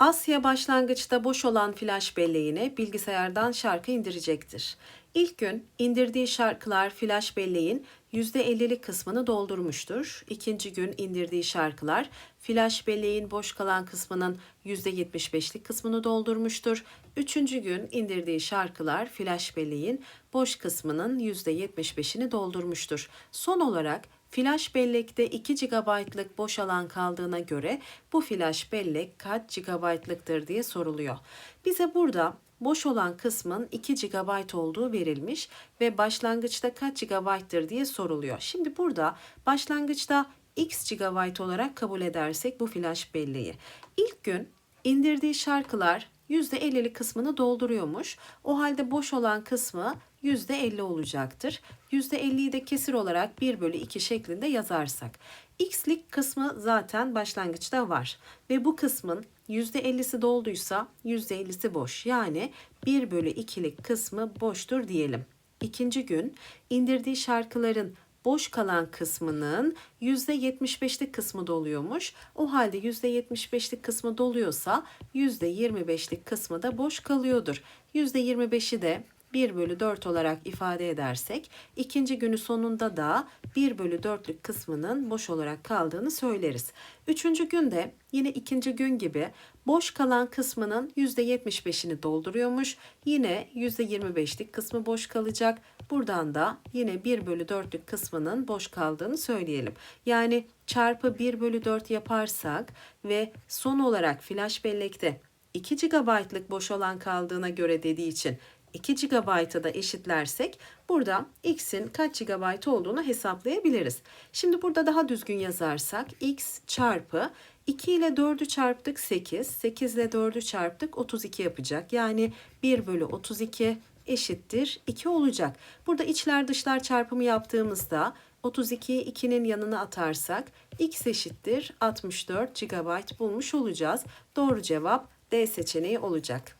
Asya başlangıçta boş olan flash belleğine bilgisayardan şarkı indirecektir. İlk gün indirdiği şarkılar flash belleğin %50'lik kısmını doldurmuştur. İkinci gün indirdiği şarkılar flash belleğin boş kalan kısmının %75'lik kısmını doldurmuştur. Üçüncü gün indirdiği şarkılar flash belleğin boş kısmının %75'ini doldurmuştur. Son olarak Flash bellekte 2 GB'lık boş alan kaldığına göre bu flash bellek kaç GB'lıktır diye soruluyor. Bize burada boş olan kısmın 2 GB olduğu verilmiş ve başlangıçta kaç GB'tır diye soruluyor. Şimdi burada başlangıçta X GB olarak kabul edersek bu flash belleği. İlk gün indirdiği şarkılar %50'lik kısmını dolduruyormuş. O halde boş olan kısmı %50 olacaktır. %50'yi de kesir olarak 1 bölü 2 şeklinde yazarsak. X'lik kısmı zaten başlangıçta var. Ve bu kısmın %50'si dolduysa %50'si boş. Yani 1 bölü 2'lik kısmı boştur diyelim. İkinci gün indirdiği şarkıların boş kalan kısmının %75'lik kısmı doluyormuş. O halde %75'lik kısmı doluyorsa %25'lik kısmı da boş kalıyordur. %25'i de 1 bölü 4 olarak ifade edersek ikinci günü sonunda da 1 bölü 4'lük kısmının boş olarak kaldığını söyleriz. Üçüncü günde yine ikinci gün gibi boş kalan kısmının %75'ini dolduruyormuş. Yine %25'lik kısmı boş kalacak. Buradan da yine 1 bölü 4'lük kısmının boş kaldığını söyleyelim. Yani çarpı 1 bölü 4 yaparsak ve son olarak flash bellekte 2 GB'lık boş olan kaldığına göre dediği için 2 GB'a da eşitlersek burada x'in kaç GB olduğunu hesaplayabiliriz. Şimdi burada daha düzgün yazarsak x çarpı 2 ile 4'ü çarptık 8, 8 ile 4'ü çarptık 32 yapacak. Yani 1 bölü 32 eşittir 2 olacak. Burada içler dışlar çarpımı yaptığımızda 32'yi 2'nin yanına atarsak x eşittir 64 GB bulmuş olacağız. Doğru cevap D seçeneği olacak.